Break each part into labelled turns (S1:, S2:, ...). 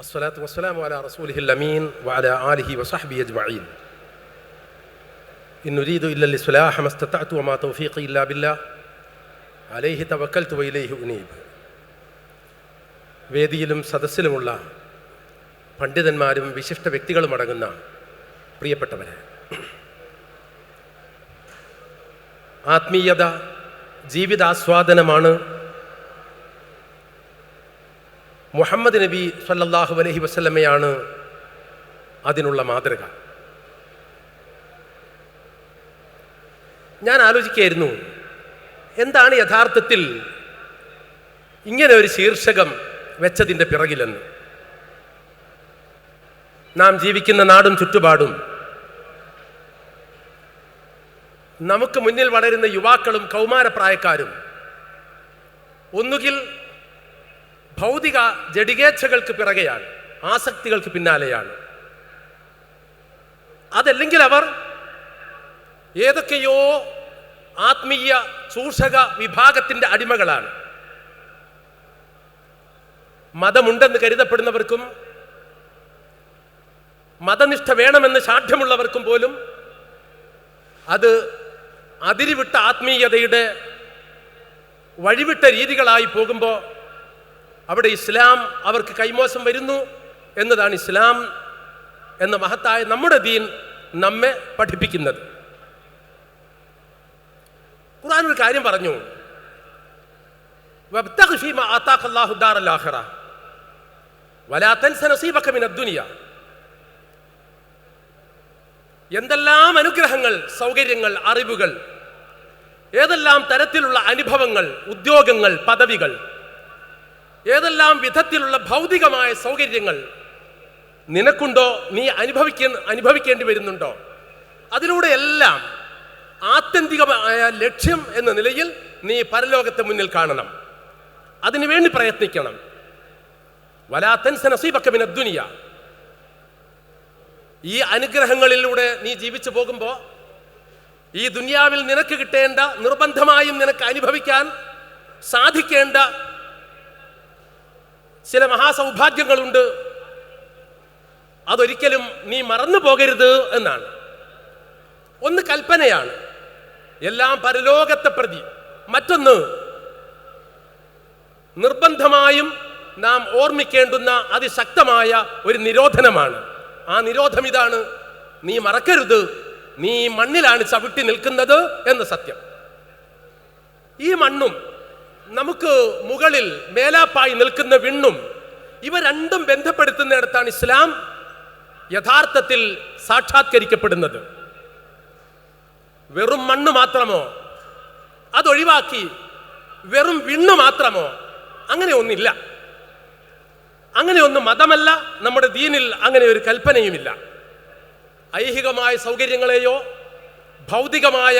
S1: الصلاة والسلام على رسوله الأمين وعلى آله وصحبه أجمعين إن نريد إلا الإصلاح ما استطعت وما توفيقي إلا بالله عليه توكلت وإليه أنيب വേദിയിലും സദസ്സിലുമുള്ള പണ്ഡിതന്മാരും വിശിഷ്ട വ്യക്തികളും അടങ്ങുന്ന പ്രിയപ്പെട്ടവരെ ആത്മീയത ജീവിതാസ്വാദനമാണ് മുഹമ്മദ് നബി സല്ലാഹു അലഹി വസല്ലമയാണ് അതിനുള്ള മാതൃക. ഞാൻ ആലോചിക്കുകയായിരുന്നു എന്താണ് യഥാർത്ഥത്തിൽ ഇങ്ങനെ ഒരു ശീർഷകം വെച്ചതിന്റെ പിറകിലെന്ന്? നാം ജീവിക്കുന്ന നാടും ചുറ്റുപാടും നമുക്ക് മുന്നിൽ വളരുന്ന യുവാക്കളും കൗമാരപ്രായക്കാരും ഒന്നുകിൽ ഭൗതിക ജഡികേച്ഛകൾക്ക് പിറകെയാണ് ആസക്തികൾക്ക് പിന്നാലെയാണ്. അതല്ലെങ്കിൽ അവർ ഏതൊക്കെയോ ആത്മീയ ചൂഷക വിഭാഗത്തിന്റെ അടിമകളാണ്. മതമുണ്ടെന്ന് കരുതപ്പെടുന്നവർക്കും മതനിഷ്ഠ വേണമെന്ന് സാധ്യമുള്ളവർക്കും പോലും അത് അതിരിവിട്ട ആത്മീയതയുടെ വഴിവിട്ട രീതികളായി പോകുമ്പോൾ അവിടെ ഇസ്ലാം അവർക്ക് കൈമോശം വരുന്നു എന്നതാണ് ഇസ്ലാം എന്ന മഹത്തായ നമ്മുടെ ദീൻ നമ്മെ പഠിപ്പിക്കുന്നത്. ഖുർആൻ ഒരു കാര്യം പറഞ്ഞു. എന്തെല്ലാം അനുഗ്രഹങ്ങൾ സൗകര്യങ്ങൾ അറിവുകൾ ഏതെല്ലാം തരത്തിലുള്ള അനുഭവങ്ങൾ ഉദ്യോഗങ്ങൾ പദവികൾ ഏതെല്ലാം വിധത്തിലുള്ള ഭൗതികമായ സൗകര്യങ്ങൾ നിനക്കുണ്ടോ നീ അനുഭവിക്ക അനുഭവിക്കേണ്ടി വരുന്നുണ്ടോ? അതിലൂടെ എല്ലാം ആത്യന്തികമായ ലക്ഷ്യം എന്ന നിലയിൽ നീ പരലോകത്തെ മുന്നിൽ കാണണം. അതിനുവേണ്ടി പ്രയത്നിക്കണം. വലാത്തൻ നസീബക്കമിന ദുനിയ. ഈ അനുഗ്രഹങ്ങളിലൂടെ നീ ജീവിച്ചു പോകുമ്പോൾ ഈ ദുനിയാവിൽ നിനക്ക് കിട്ടേണ്ട നിർബന്ധമായും നിനക്ക് അനുഭവിക്കാൻ സാധിക്കേണ്ട ചില മഹാസൗഭാഗ്യങ്ങളുണ്ട്. അതൊരിക്കലും നീ മറന്നു പോകരുത് എന്നാണ്. ഒന്ന് കൽപ്പനയാണ്. എല്ലാം പരലോകത്തെ പ്രതി. മറ്റൊന്ന് നിർബന്ധമായും നാം ഓർമ്മിക്കേണ്ടുന്ന അതിശക്തമായ ഒരു നിരോധനമാണ്. ആ നിരോധം ഇതാണ്. നീ മറക്കരുത്. നീ മണ്ണിലാണ് ചവിട്ടി നിൽക്കുന്നത് എന്ന സത്യം. ഈ മണ്ണും നമുക്ക് മുകളിൽ മേലാപ്പായി നിൽക്കുന്ന വിണ്ണും ഇവ രണ്ടും ബന്ധപ്പെടുത്തുന്നിടത്താണ് ഇസ്ലാം യഥാർത്ഥത്തിൽ സാക്ഷാത്കരിക്കപ്പെടുന്നത്. വെറും മണ്ണ് മാത്രമോ? അതൊഴിവാക്കി വെറും വിണ്ണ് മാത്രമോ? അങ്ങനെ ഒന്നില്ല. അങ്ങനെ ഒന്നും മതമല്ല നമ്മുടെ ദീനിൽ അങ്ങനെ ഒരു കൽപ്പനയുമില്ല. ഐഹികമായ സൗകര്യങ്ങളെയോ ഭൗതികമായ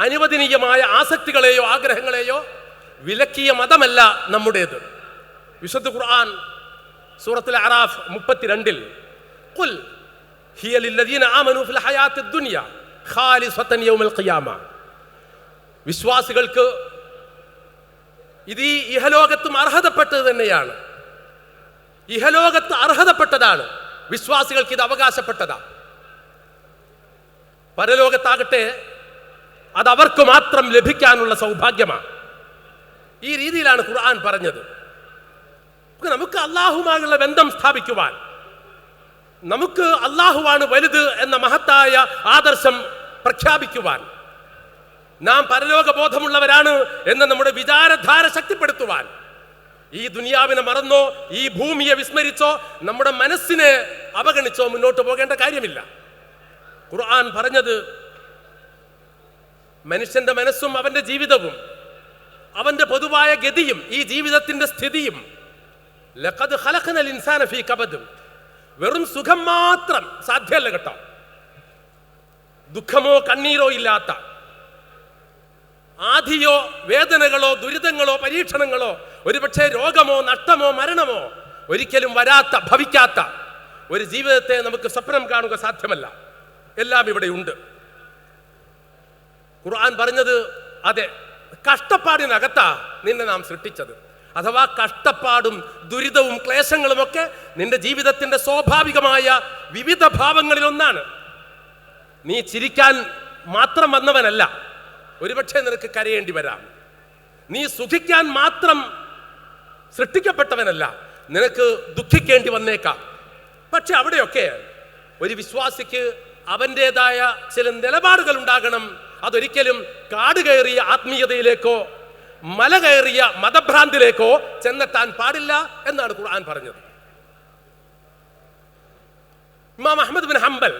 S1: അനുവദനീയമായ ആസക്തികളെയോ ആഗ്രഹങ്ങളെയോ വിലക്കിയ മതമല്ല നമ്മുടേത്. വിശുദ്ധ ഖുർആൻ സൂറത്തുൽ അറാഫ് മുപ്പത്തിരണ്ടിൽ ഖുൽ ഹിയ ലില്ലദീന ആമനു ഫിൽ ഹയാത്തി ദുനിയ ഖാലിസത്തൻ യൗമൽ ഖിയാമ. വിശ്വാസികൾക്ക് ഇത് ഈ ഇഹലോകത്തും അർഹതപ്പെട്ടത് തന്നെയാണ്. ഇഹലോകത്ത് അർഹതപ്പെട്ടതാണ്. വിശ്വാസികൾക്ക് ഇത് അവകാശപ്പെട്ടതാ. പരലോകത്താകട്ടെ അത് മാത്രം ലഭിക്കാനുള്ള സൗഭാഗ്യമാണ്. ഈ രീതിയിലാണ് ഖുർആൻ പറഞ്ഞത്. നമുക്ക് അള്ളാഹുമായുള്ള ബന്ധം സ്ഥാപിക്കുവാൻ നമുക്ക് അള്ളാഹുവാണ് വലുത് എന്ന മഹത്തായ ആദർശം പ്രഖ്യാപിക്കുവാൻ നാം പരലോകബോധമുള്ളവരാണ് എന്ന നമ്മുടെ വിചാരധാര ശക്തിപ്പെടുത്തുവാൻ ഈ ദുനിയാവിനെ മറന്നോ ഈ ഭൂമിയെ വിസ്മരിച്ചോ നമ്മുടെ മനസ്സിനെ അവഗണിച്ചോ മുന്നോട്ട് പോകേണ്ട കാര്യമില്ല. ഖുർആൻ പറഞ്ഞത് മനുഷ്യന്റെ മനസ്സും അവന്റെ ജീവിതവും അവന്റെ പൊതുവായ ഗതിയും ഈ ജീവിതത്തിന്റെ സ്ഥിതിയും. ലഖദ് ഖലഖനൽ ഇൻസാന ഫീ കബദ്. വെറും സുഖം മാത്രം സാധ്യമല്ല കേട്ടോ. ദുഃഖമോ കണ്ണീരോ ഇല്ലാത്ത. ആധിയോ വേദനകളോ ദുരിതങ്ങളോ പരീക്ഷണങ്ങളോ ഒരുപക്ഷെ രോഗമോ നഷ്ടമോ മരണമോ ഒരിക്കലും വരാത്ത ഭവിക്കാത്ത ഒരു ജീവിതത്തെ നമുക്ക് സ്വപ്നം കാണുക സാധ്യമല്ല. എല്ലാം ഇവിടെയുണ്ട് ഖുർആൻ പറഞ്ഞത് അതെ കഷ്ടപ്പാടിനകത്താ നിന്നെ നാം സൃഷ്ടിച്ചത്. അഥവാ കഷ്ടപ്പാടും ദുരിതവും ക്ലേശങ്ങളുമൊക്കെ നിന്റെ ജീവിതത്തിന്റെ സ്വാഭാവികമായ വിവിധ ഭാവങ്ങളിൽ ഒന്നാണ് നീ ചിരിക്കാൻ മാത്രം വന്നവനല്ല ഒരുപക്ഷെ നിനക്ക് കരയേണ്ടി വരാം. നീ സുഖിക്കാൻ മാത്രം സൃഷ്ടിക്കപ്പെട്ടവനല്ല നിനക്ക് ദുഃഖിക്കേണ്ടി വന്നേക്കാം. പക്ഷെ അവിടെയൊക്കെ ഒരു വിശ്വാസിക്ക് അവന്റെതായ ചില നിലപാടുകൾ ഉണ്ടാകണം അതൊരിക്കലും കാട് കയറിയ ആത്മീയതയിലേക്കോ മല കയറിയ മതഭ്രാന്തിലേക്കോ ചെന്നെത്താൻ പാടില്ല എന്നാണ് ഖുർആൻ പറഞ്ഞത്. ഇമാം അഹമ്മദ് ബിൻ ഹംബൽ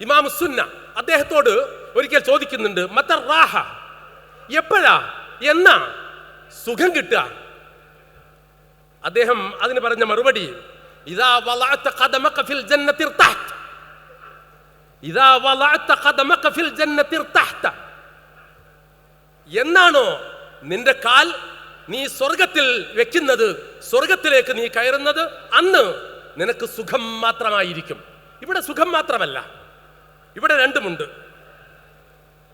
S1: ഇമാം സുന്ന അദ്ദേഹത്തോട് ഒരിക്കൽ ചോദിക്കുന്നുണ്ട് മത്തർ റാഹ എപ്പോഴാ എന്നാ സുഖം കിട്ടുക? അദ്ദേഹം അതിന് പറഞ്ഞ മറുപടി ഇതാ വളഅത്ത ഫിൽ ഇതാ ഫിൽ എന്നാണോ നിന്റെ കാൽ നീ സ്വർഗത്തിൽ വെക്കുന്നത്? സ്വർഗത്തിലേക്ക് നീ കയറുന്നത് അന്ന് നിനക്ക് സുഖം മാത്രമായിരിക്കും. ഇവിടെ സുഖം മാത്രമല്ല. ഇവിടെ രണ്ടുമുണ്ട്.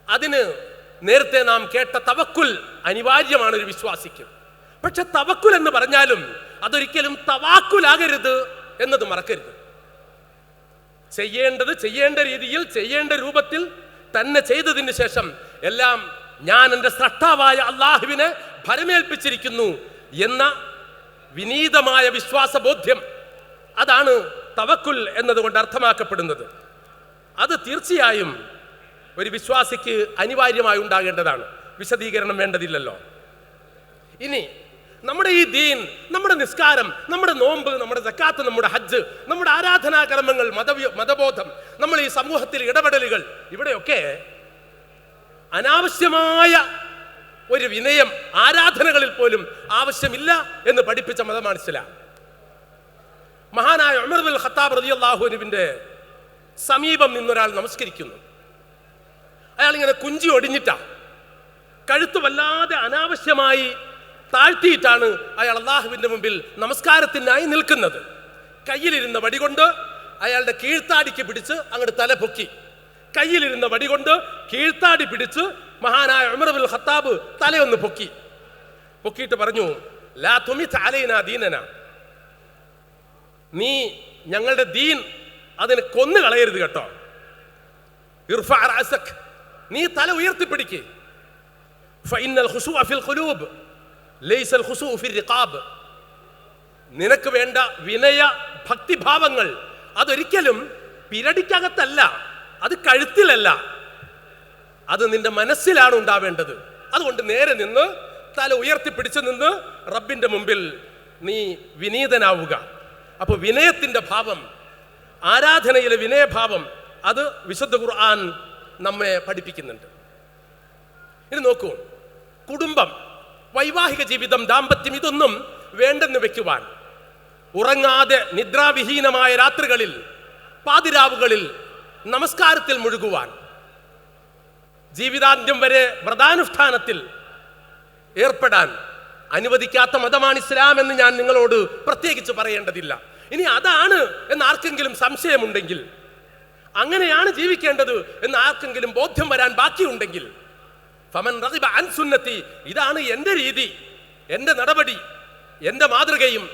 S1: അതിന് നേരത്തെ നാം കേട്ട തവക്കുൽ അനിവാര്യമാണ് ഒരു വിശ്വാസിക്ക്. പക്ഷെ തവക്കുൽ എന്ന് പറഞ്ഞാലും അതൊരിക്കലും തവാക്കുലാകരുത് എന്നത് മറക്കരുത്. ചെയ്യേണ്ടത് ചെയ്യേണ്ട രീതിയിൽ ചെയ്യേണ്ട രൂപത്തിൽ തന്നെ ചെയ്തതിന് ശേഷം എല്ലാം ഞാൻ എന്റെ സ്രഷ്ടാവായ അള്ളാഹുവിനെ ഭരമേൽപ്പിച്ചിരിക്കുന്നു എന്ന വിനീതമായ വിശ്വാസബോധ്യം അതാണ് തവക്കുൽ എന്നതുകൊണ്ട് അർത്ഥമാക്കപ്പെടുന്നത്. അത് തീർച്ചയായും ഒരു വിശ്വാസിക്ക് അനിവാര്യമായി ഉണ്ടാകേണ്ടതാണ്. വിശദീകരണം വേണ്ടതില്ലല്ലോ. ഇനി നമ്മുടെ ഈ ദീൻ നമ്മുടെ നിസ്കാരം നമ്മുടെ നോമ്പ് നമ്മുടെ സക്കാത്ത് നമ്മുടെ ഹജ്ജ് നമ്മുടെ ആരാധനാകർമ്മങ്ങൾ മത മതബോധം നമ്മൾ ഈ സമൂഹത്തിൽ ഇടപെടലുകൾ ഇവിടെയൊക്കെ അനാവശ്യമായ ഒരു വിനയം ആരാധനകളിൽ പോലും ആവശ്യമില്ല എന്ന് പഠിപ്പിച്ച മതമാണ് ഇസ്ലാം മഹാനായ ഉമർ ബിൻ ഖത്താബ് അള്ളാഹുനുവിന്റെ സമീപം നിന്നൊരാൾ നമസ്കരിക്കുന്നു. അയാൾ ഇങ്ങനെ കുഞ്ചി ഒടിഞ്ഞിട്ടാ കഴുത്ത് വല്ലാതെ അനാവശ്യമായി താഴ്ത്തിയിട്ടാണ് അയാൾ അള്ളാഹുവിന്റെ മുമ്പിൽ നമസ്കാരത്തിനായി നിൽക്കുന്നത്. കയ്യിലിരുന്ന വടികൊണ്ട് അയാളുടെ കീഴ്ത്താടിക്ക് പിടിച്ച് അങ്ങോട്ട് തല പൊക്കി. കയ്യിലിരുന്ന വടി കൊണ്ട് കീഴ്ത്താടി പിടിച്ച് മഹാനായ ഉമർബുൽ ഖത്താബ് തലയൊന്ന് പൊക്കി. പൊക്കിയിട്ട് പറഞ്ഞു ലാ തുമി താലയിന ദീനന. നീ ഞങ്ങളുടെ ദീൻ അതിനെ കൊന്നു കളയരുത് കേട്ടോ. ഇർഫ. നീ തല ഉയർത്തിപ്പിടിക്ക്. ലൈസൽ ഫിൽ നിനക്ക് വേണ്ട വിനയ ഭക്തിഭാവങ്ങൾ അതൊരിക്കലും പിരടിക്കകത്തല്ല. അത് കഴുത്തിലല്ല. അത് നിന്റെ മനസ്സിലാണ് ഉണ്ടാവേണ്ടത്. അതുകൊണ്ട് നേരെ നിന്ന് തല ഉയർത്തി പിടിച്ചു നിന്ന് റബ്ബിന്റെ മുമ്പിൽ നീ വിനീതനാവുക. അപ്പോൾ വിനയത്തിന്റെ ഭാവം ആരാധനയിലെ വിനയഭാവം അത് വിശുദ്ധ ഖുർആൻ നമ്മെ പഠിപ്പിക്കുന്നുണ്ട്. ഇനി നോക്കൂ. കുടുംബം വൈവാഹിക ജീവിതം ദാമ്പത്യം ഇതൊന്നും വേണ്ടെന്ന് വെക്കുവാൻ ഉറങ്ങാതെ നിദ്രാവിഹീനമായ രാത്രികളിൽ പാതിരാവുകളിൽ നമസ്കാരത്തിൽ മുഴുകുവാൻ. ജീവിതാന്ത്യം വരെ വ്രതാനുഷ്ഠാനത്തിൽ ഏർപ്പെടാൻ അനുവദിക്കാത്ത മതമാണ് ഇസ്ലാം എന്ന് ഞാൻ നിങ്ങളോട് പ്രത്യേകിച്ച് പറയേണ്ടതില്ല. ഇനി അതാണ് എന്ന് ആർക്കെങ്കിലും സംശയമുണ്ടെങ്കിൽ അങ്ങനെയാണ് ജീവിക്കേണ്ടത് എന്ന് ആർക്കെങ്കിലും ബോധ്യം വരാൻ ബാക്കിയുണ്ടെങ്കിൽ ഫമൻ റഗിബ അൻ ഇതാണ് എന്റെ രീതി എന്റെ നടപടി എന്റെ മാതൃകയും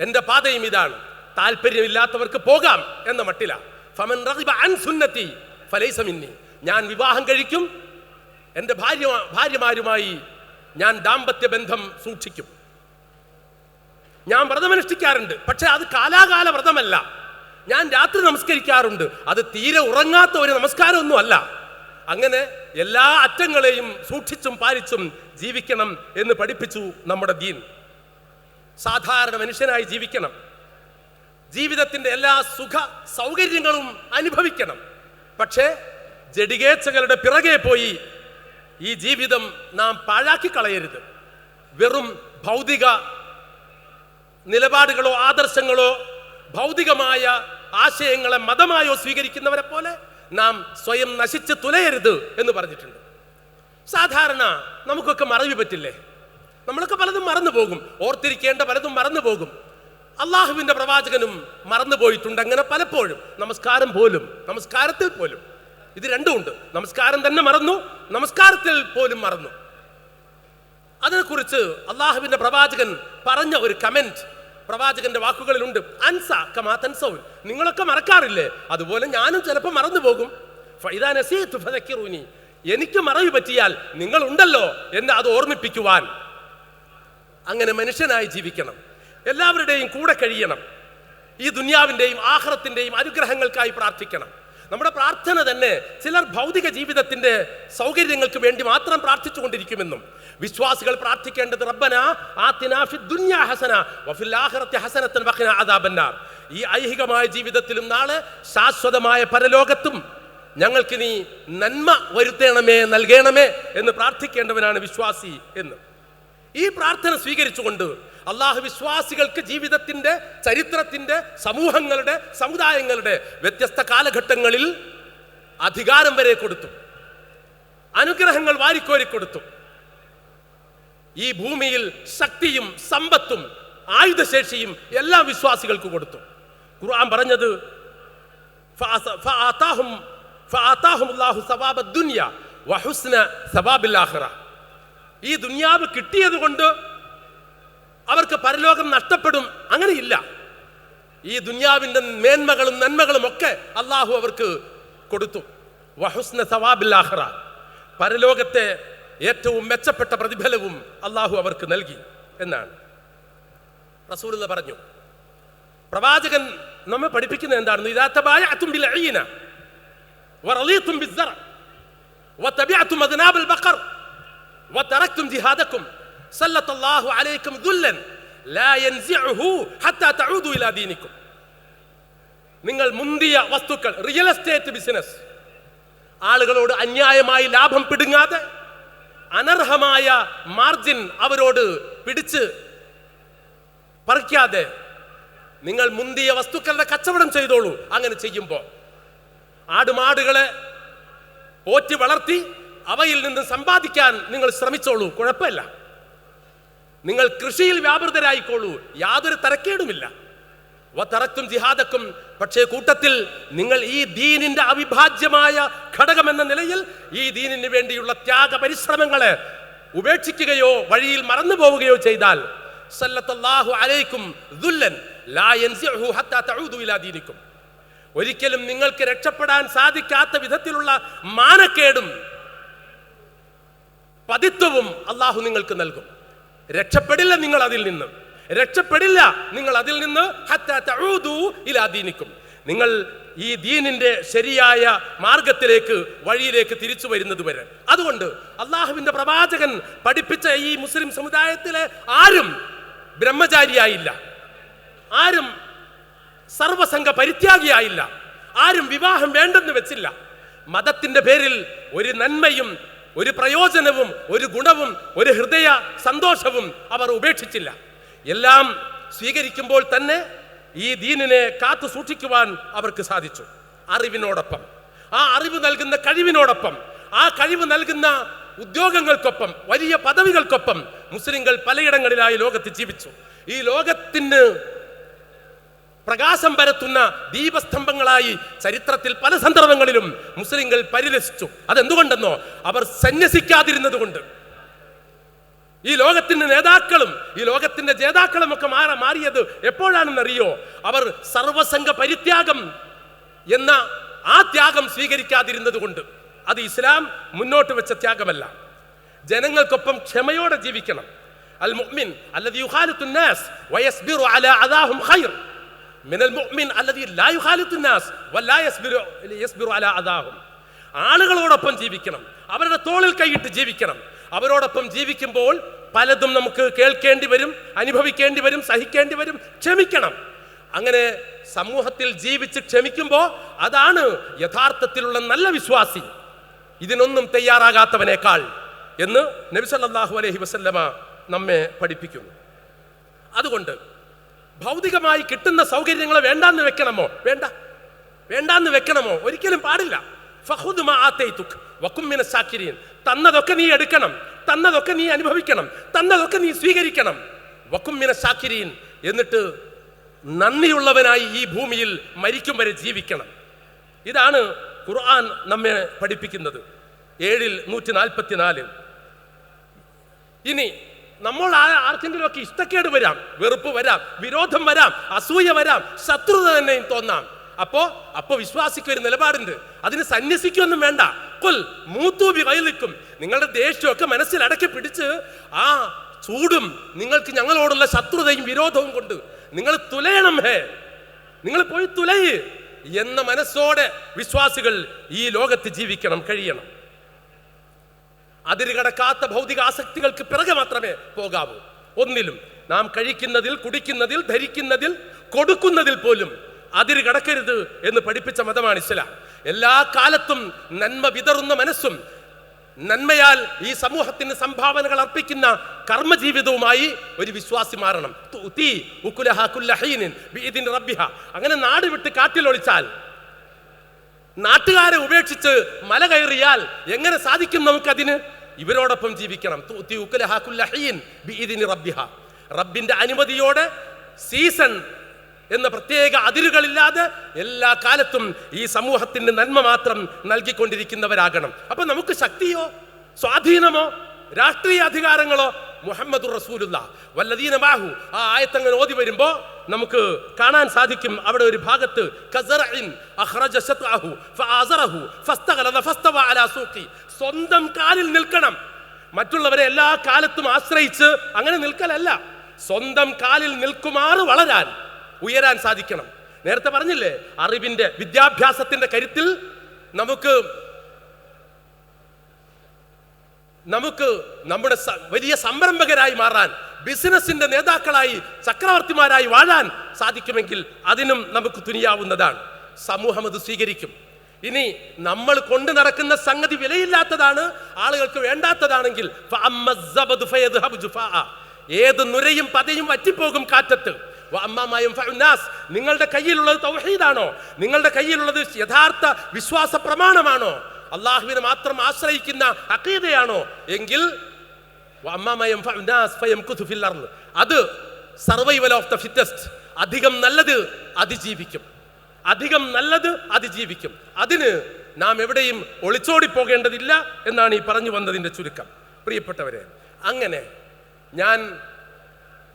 S1: എന്റെ പാതയും ഇതാണ്. താല്പര്യമില്ലാത്തവർക്ക് പോകാം എന്ന മട്ടില ഫമൻ അൻ ഫലൈസ ഞാൻ വിവാഹം കഴിക്കും. എന്റെ ഭാര്യ ഭാര്യമാരുമായി ഞാൻ ദാമ്പത്യ ബന്ധം സൂക്ഷിക്കും. ഞാൻ വ്രതമനുഷ്ഠിക്കാറുണ്ട് പക്ഷെ അത് കാലാകാല വ്രതമല്ല. ഞാൻ രാത്രി നമസ്കരിക്കാറുണ്ട്. അത് തീരെ ഉറങ്ങാത്ത ഒരു നമസ്കാരമൊന്നും അല്ല അങ്ങനെ എല്ലാ അറ്റങ്ങളെയും സൂക്ഷിച്ചും പാലിച്ചും ജീവിക്കണം എന്ന് പഠിപ്പിച്ചു നമ്മുടെ ദീൻ. സാധാരണ മനുഷ്യനായി ജീവിക്കണം. ജീവിതത്തിന്റെ എല്ലാ സുഖ സൗകര്യങ്ങളും അനുഭവിക്കണം. പക്ഷേ ജഡികേച്ഛകളുടെ പിറകെ പോയി ഈ ജീവിതം നാം പാഴാക്കി കളയരുത്. വെറും ഭൗതിക നിലപാടുകളോ ആദർശങ്ങളോ ഭൗതികമായ ആശയങ്ങളെ മതമായോ സ്വീകരിക്കുന്നവരെ പോലെ നാം സ്വയം നശിച്ച് തുലയരുത് എന്ന് പറഞ്ഞിട്ടുണ്ട്. സാധാരണ നമുക്കൊക്കെ മറവി പറ്റില്ലേ? നമ്മളൊക്കെ പലതും മറന്നു പോകും ഓർത്തിരിക്കേണ്ട പലതും മറന്നു പോകും അള്ളാഹുവിന്റെ പ്രവാചകനും മറന്നു പോയിട്ടുണ്ട് അങ്ങനെ പലപ്പോഴും. നമസ്കാരം പോലും നമസ്കാരത്തിൽ പോലും. ഇത് രണ്ടുമുണ്ട് നമസ്കാരം തന്നെ മറന്നു നമസ്കാരത്തിൽ പോലും മറന്നു. അതിനെക്കുറിച്ച് അള്ളാഹുവിന്റെ പ്രവാചകൻ പറഞ്ഞ ഒരു കമന്റ് പ്രവാചകന്റെ വാക്കുകളിലുണ്ട്. അൻസ കമാ നിങ്ങളൊക്കെ മറക്കാറില്ലേ? അതുപോലെ ഞാനും ചിലപ്പോൾ മറന്നു പോകും. എനിക്ക് മറവി പറ്റിയാൽ നിങ്ങൾ ഉണ്ടല്ലോ എന്ന് അത് ഓർമ്മിപ്പിക്കുവാൻ. അങ്ങനെ മനുഷ്യനായി ജീവിക്കണം. എല്ലാവരുടെയും കൂടെ കഴിയണം. ഈ ദുനിയാവിന്റെയും ആഹ്റത്തിന്റെയും അനുഗ്രഹങ്ങൾക്കായി പ്രാർത്ഥിക്കണം. നമ്മുടെ പ്രാർത്ഥന തന്നെ ചിലർ ഭൗതിക ജീവിതത്തിന്റെ സൗകര്യങ്ങൾക്ക് വേണ്ടി മാത്രം പ്രാർത്ഥിച്ചുകൊണ്ടിരിക്കുമെന്നും. വിശ്വാസികൾ പ്രാർത്ഥിക്കേണ്ടത് റബ്ബന ആത്തിനാഫി ദുന്യാ ഹസന വഫിൽ ആഖിറത്തി ഹസനത്തൻ വഹന അദാബന്നാർ. ഈ ഐഹികമായ ജീവിതത്തിലും നാളെ ശാശ്വതമായ പരലോകത്തും ഞങ്ങൾക്ക് നീ നന്മ വരുത്തേണമേ നൽകണമേ എന്ന് പ്രാർത്ഥിക്കേണ്ടവനാണ് വിശ്വാസി എന്ന്. ഈ പ്രാർത്ഥന സ്വീകരിച്ചുകൊണ്ട് അള്ളാഹു വിശ്വാസികൾക്ക് ജീവിതത്തിന്റെ ചരിത്രത്തിന്റെ സമൂഹങ്ങളുടെ സമുദായങ്ങളുടെ വ്യത്യസ്ത കാലഘട്ടങ്ങളിൽ അധികാരം വരെ കൊടുത്തു. അനുഗ്രഹങ്ങൾ വാരിക്കോരി കൊടുത്തു. ഈ ഭൂമിയിൽ ശക്തിയും സമ്പത്തും ആയുധശേഷിയും എല്ലാം വിശ്വാസികൾക്ക് കൊടുത്തു. ഖുർആൻ പറഞ്ഞത് ഈ ദുനിയാവ് കിട്ടിയത് കൊണ്ട് അവർക്ക് പരലോകം നഷ്ടപ്പെടും. അങ്ങനെയില്ല. ഈ ദുന്യാവിന്റെ മേന്മകളും നന്മകളും ഒക്കെ അള്ളാഹു അവർക്ക് കൊടുത്തു. വഹുസ്ന സവാബില്ലാഹറ പരലോകത്തെ ഏറ്റവും മെച്ചപ്പെട്ട പ്രതിഫലവും അള്ളാഹു അവർക്ക് നൽകി എന്നാണ്. റസൂൽ പറഞ്ഞു പ്രവാചകൻ നമ്മെ പഠിപ്പിക്കുന്നത് എന്താണ് ഇതാത്തമായ അത്തുംബിൽ അഴീന വറലീത്തും ബഖർ സല്ലത്ത് അള്ളാഹു അലൈക്കും ദുല്ലൻ دينكم നിങ്ങൾ മുന്തിയ വസ്തുക്കൾ റിയൽ എസ്റ്റേറ്റ് ബിസിനസ് ആളുകളോട് അന്യായമായി ലാഭം പിടുങ്ങാതെ അനർഹമായ മാർജിൻ അവരോട് പിടിച്ച് പറിക്കാതെ നിങ്ങൾ മുന്തിയ വസ്തുക്കളുടെ കച്ചവടം ചെയ്തോളൂ. അങ്ങനെ ചെയ്യുമ്പോൾ ആടുമാടുകളെ പോറ്റി വളർത്തി അവയിൽ നിന്ന് സമ്പാദിക്കാൻ നിങ്ങൾ ശ്രമിച്ചോളൂ. കുഴപ്പമില്ല. നിങ്ങൾ കൃഷിയിൽ വ്യാപൃതരായിക്കോളൂ. യാതൊരു തരക്കേടുമില്ല. വത്തറക്കും ജിഹാദക്കും. പക്ഷേ കൂട്ടത്തിൽ നിങ്ങൾ ഈ ദീനിന്റെ അവിഭാജ്യമായ ഘടകമെന്ന നിലയിൽ ഈ ദീനിന് വേണ്ടിയുള്ള ത്യാഗ പരിശ്രമങ്ങളെ ഉപേക്ഷിക്കുകയോ വഴിയിൽ മറന്നു പോവുകയോ ചെയ്താൽ സല്ലത്തല്ലാഹു ലാ ഹത്താ തഊദു ഇലാ ഒരിക്കലും നിങ്ങൾക്ക് രക്ഷപ്പെടാൻ സാധിക്കാത്ത വിധത്തിലുള്ള മാനക്കേടും പതിത്വവും അള്ളാഹു നിങ്ങൾക്ക് നൽകും. രക്ഷപ്പെടില്ല നിങ്ങൾ അതിൽ നിന്ന്. രക്ഷപ്പെടില്ല നിങ്ങൾ അതിൽ നിന്ന്. ഇലാദീനിക്കും നിങ്ങൾ ഈ ദീനിന്റെ ശരിയായ മാർഗത്തിലേക്ക് വഴിയിലേക്ക് തിരിച്ചു വരുന്നത് വരെ. അതുകൊണ്ട് അള്ളാഹുവിന്റെ പ്രവാചകൻ പഠിപ്പിച്ച ഈ മുസ്ലിം സമുദായത്തിലെ ആരും ബ്രഹ്മചാരിയായില്ല. ആരും സർവസംഘ പരിത്യാഗിയായില്ല. ആരും വിവാഹം വേണ്ടെന്ന് വെച്ചില്ല. മതത്തിന്റെ പേരിൽ ഒരു നന്മയും ഒരു പ്രയോജനവും ഒരു ഗുണവും ഒരു ഹൃദയ സന്തോഷവും അവർ ഉപേക്ഷിച്ചില്ല. എല്ലാം സ്വീകരിക്കുമ്പോൾ തന്നെ ഈ ദീനിനെ കാത്തു സൂക്ഷിക്കുവാൻ അവർക്ക് സാധിച്ചു. അറിവിനോടൊപ്പം. ആ അറിവ് നൽകുന്ന കഴിവിനോടൊപ്പം. ആ കഴിവ് നൽകുന്ന ഉദ്യോഗങ്ങൾക്കൊപ്പം വലിയ പദവികൾക്കൊപ്പം മുസ്ലിങ്ങൾ പലയിടങ്ങളിലായി ലോകത്ത് ജീവിച്ചു. ഈ ലോകത്തിന് പ്രകാശം പരത്തുന്ന ദീപസ്തംഭങ്ങളായി ചരിത്രത്തിൽ പല സന്ദർഭങ്ങളിലും മുസ്ലിങ്ങൾ പരിരസിച്ചു. അതെന്തുകൊണ്ടെന്നോ? അവർ സന്യസിക്കാതിരുന്നത് കൊണ്ട് ഈ ലോകത്തിന്റെ നേതാക്കളും ഈ ലോകത്തിന്റെ ജേതാക്കളും ഒക്കെ മാറ മാറിയത് എപ്പോഴാണെന്നറിയോ? അവർ സർവസംഘ പരിത്യാഗം എന്ന ആ ത്യാഗം സ്വീകരിക്കാതിരുന്നത് കൊണ്ട് അത് ഇസ്ലാം മുന്നോട്ട് വെച്ച ത്യാഗമല്ല. ജനങ്ങൾക്കൊപ്പം ക്ഷമയോടെ ജീവിക്കണം. അൽ മുഅ്മിൻ അല്ലദീ യുഖാലിത്തുന്നാസ് വയസ്ബിറു അലാ അദാഹും ഖൈർ. മിനൽ മുഅ്മിൻ അല്ലതി ലാ യുഖാലിത്തുൻ നാസ് വല്ലാ യസ്ബിറു യസ്ബിറു അലാ അദാഹും. ആളുകളോടൊപ്പം ജീവിക്കണം. അവരുടെ തോളിൽ കൈയിട്ട് ജീവിക്കണം. അവരോടൊപ്പം ജീവിക്കുമ്പോൾ പലതും നമുക്ക് കേൾക്കേണ്ടി വരും അനുഭവിക്കേണ്ടി വരും സഹിക്കേണ്ടി വരും. ക്ഷമിക്കണം. അങ്ങനെ സമൂഹത്തിൽ ജീവിച്ച് ക്ഷമിക്കുമ്പോൾ അതാണ് യഥാർത്ഥത്തിലുള്ള നല്ല വിശ്വാസി. ഇതിനൊന്നും തയ്യാറാകാത്തവനേക്കാൾ എന്ന് നബിസല്ലാഹു അലഹി വസല്ലമ നമ്മെ പഠിപ്പിക്കുന്നു. അതുകൊണ്ട് ഭൗതികമായി കിട്ടുന്ന സൗകര്യങ്ങളെ വേണ്ടാന്ന് വെക്കണമോ? വേണ്ട. വേണ്ടാന്ന് വെക്കണമോ? ഒരിക്കലും പാടില്ല. തന്നതൊക്കെ നീ എടുക്കണം. തന്നതൊക്കെ നീ അനുഭവിക്കണം. തന്നതൊക്കെ നീ സ്വീകരിക്കണം. വക്കും മിന ശാക്കിരീൻ എന്നിട്ട് നന്ദിയുള്ളവനായി ഈ ഭൂമിയിൽ മരിക്കും വരെ ജീവിക്കണം. ഇതാണ് ഖുർആൻ നമ്മെ പഠിപ്പിക്കുന്നത്. ഏഴിൽ നൂറ്റി നാൽപ്പത്തിനാല് ഇനി നമ്മൾ ആർക്കെങ്കിലും ഒക്കെ ഇഷ്ടക്കേട് വരാം വെറുപ്പ് വരാം വിരോധം വരാം അസൂയ വരാം ശത്രുത തന്നെയും തോന്നാം. അപ്പോ അപ്പൊ വിശ്വാസിക്ക് ഒരു നിലപാടുണ്ട്. അതിന് സന്യസിക്കൊന്നും വേണ്ട. കൊൽ മൂത്തൂബി കയ്യിലിക്കും നിങ്ങളുടെ ദേഷ്യമൊക്കെ മനസ്സിൽ അടക്കി പിടിച്ച് ആ ചൂടും നിങ്ങൾക്ക് ഞങ്ങളോടുള്ള ശത്രുതയും വിരോധവും കൊണ്ട് നിങ്ങൾ തുലയണം ഹേ. നിങ്ങൾ പോയി തുലയ് എന്ന മനസ്സോടെ വിശ്വാസികൾ ഈ ലോകത്ത് ജീവിക്കണം കഴിയണം. അതിര് കടക്കാത്ത ഭൗതിക ആസക്തികൾക്ക് പിറകെ മാത്രമേ പോകാവൂ. ഒന്നിലും നാം കഴിക്കുന്നതിൽ കുടിക്കുന്നതിൽ ധരിക്കുന്നതിൽ കൊടുക്കുന്നതിൽ പോലും അതിര് കടക്കരുത് എന്ന് പഠിപ്പിച്ച മതമാണ് ഇസ്ലാം. എല്ലാ കാലത്തും നന്മ വിതറുന്ന മനസ്സും നന്മയാൽ ഈ സമൂഹത്തിന് സംഭാവനകൾ അർപ്പിക്കുന്ന കർമ്മജീവിതവുമായി ഒരു വിശ്വാസി മാറണം. അങ്ങനെ നാട് വിട്ട് കാട്ടിലൊളിച്ചാൽ നാട്ടുകാരെ ഉപേക്ഷിച്ച് മല കയറിയാൽ എങ്ങനെ സാധിക്കും നമുക്കതിന്? ഇവരോടൊപ്പം ജീവിക്കണം. റബ്ബിന്റെ അനുമതിയോടെ സീസൺ എന്ന പ്രത്യേക അതിരുകളില്ലാതെ എല്ലാ കാലത്തും ഈ സമൂഹത്തിന് നന്മ മാത്രം നൽകിക്കൊണ്ടിരിക്കുന്നവരാകണം അപ്പൊ നമുക്ക് ശക്തിയോ സ്വാധീനമോ രാഷ്ട്രീയ അധികാരങ്ങളോ മുഹമ്മദ് റസൂലുള്ള. വല്ലദീന മാഹു. ആ ആയത്തങ്ങൾ ഓതി വരുമ്പോൾ നമുക്ക് കാണാൻ സാധിക്കും അവിടെ ഒരു ഭാഗത്ത് സ്വന്തം കാലിൽ നിൽക്കണം. മറ്റുള്ളവരെ എല്ലാ കാലത്തും ആശ്രയിച്ച് അങ്ങനെ നിൽക്കലല്ല. സ്വന്തം കാലിൽ നിൽക്കുമാറ് വളരാൻ ഉയരാൻ സാധിക്കണം. നേരത്തെ പറഞ്ഞില്ലേ അറിവിന്റെ വിദ്യാഭ്യാസത്തിന്റെ കരുത്തിൽ നമുക്ക് നമുക്ക് നമ്മുടെ വലിയ സംരംഭകരായി മാറാൻ ബിസിനസിന്റെ നേതാക്കളായി ചക്രവർത്തിമാരായി വാഴാൻ സാധിക്കുമെങ്കിൽ അതിനും നമുക്ക് തുനിയാവുന്നതാണ്. സമൂഹം അത് സ്വീകരിക്കും. ഇനി നമ്മൾ കൊണ്ടു നടക്കുന്ന സംഗതി വിലയില്ലാത്തതാണ് ആളുകൾക്ക് വേണ്ടാത്തതാണെങ്കിൽ ഏത് നുരയും പതയും വറ്റിപ്പോകും കാറ്റത്ത്. നിങ്ങളുടെ കയ്യിലുള്ളത് തൗഹീദാണോ? നിങ്ങളുടെ കയ്യിലുള്ളത് യഥാർത്ഥ വിശ്വാസ പ്രമാണമാണോ അള്ളാഹുവിനെ മാത്രം ആശ്രയിക്കുന്ന അക്കീതയാണോ എങ്കിൽ അത് സർവൈവൽ ഓഫ് ദ ഫിറ്റസ്റ്റ്. അധികം നല്ലത് അതിജീവിക്കും. അധികം നല്ലത് അതിജീവിക്കും. അതിന് നാം എവിടെയും ഒളിച്ചോടി പോകേണ്ടതില്ല എന്നാണ് ഈ പറഞ്ഞു വന്നതിന്റെ ചുരുക്കം. പ്രിയപ്പെട്ടവരെ അങ്ങനെ ഞാൻ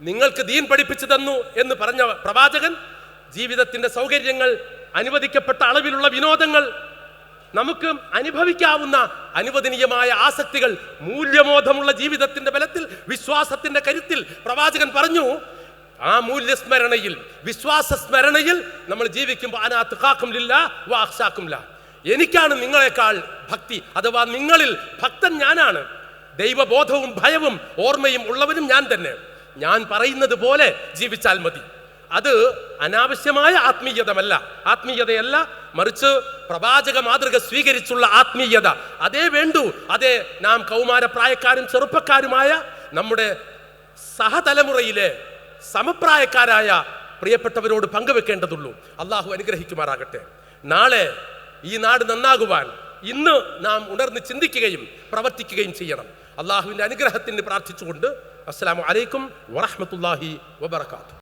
S1: നിങ്ങൾക്ക് ദീൻ പഠിപ്പിച്ചു തന്നു എന്ന് പറഞ്ഞ പ്രവാചകൻ ജീവിതത്തിന്റെ സൗകര്യങ്ങൾ അനുവദിക്കപ്പെട്ട അളവിലുള്ള വിനോദങ്ങൾ നമുക്ക് അനുഭവിക്കാവുന്ന അനുവദനീയമായ ആസക്തികൾ മൂല്യബോധമുള്ള ജീവിതത്തിന്റെ ബലത്തിൽ വിശ്വാസത്തിന്റെ കരുത്തിൽ പ്രവാചകൻ പറഞ്ഞു ആ മൂല്യസ്മരണയിൽ വിശ്വാസ സ്മരണയിൽ നമ്മൾ ജീവിക്കുമ്പോൾ അനാത്ത് കാക്കും ലില്ല വാക്സാക്കും ല എനിക്കാണ് നിങ്ങളെക്കാൾ ഭക്തി അഥവാ നിങ്ങളിൽ ഭക്തൻ ഞാനാണ്. ദൈവബോധവും ഭയവും ഓർമ്മയും ഉള്ളവനും ഞാൻ തന്നെ. ഞാൻ പറയുന്നത് പോലെ ജീവിച്ചാൽ മതി. അത് അനാവശ്യമായ ആത്മീയതമല്ല. ആത്മീയതയല്ല മറിച്ച് പ്രവാചക മാതൃക സ്വീകരിച്ചുള്ള ആത്മീയത. അതേ വേണ്ടു. അതേ നാം കൗമാരപ്രായക്കാരും ചെറുപ്പക്കാരുമായ നമ്മുടെ സഹതലമുറയിലെ സമപ്രായക്കാരായ പ്രിയപ്പെട്ടവരോട് പങ്കുവെക്കേണ്ടതുള്ളൂ. അള്ളാഹു അനുഗ്രഹിക്കുമാറാകട്ടെ. നാളെ ഈ നാട് നന്നാകുവാൻ ഇന്ന് നാം ഉണർന്ന് ചിന്തിക്കുകയും പ്രവർത്തിക്കുകയും ചെയ്യണം. അള്ളാഹുവിന്റെ അനുഗ്രഹത്തിന് പ്രാർത്ഥിച്ചുകൊണ്ട് അസ്സാം വലൈക്കും വറഹമത്തല്ലാഹി വബർക്കാത്തു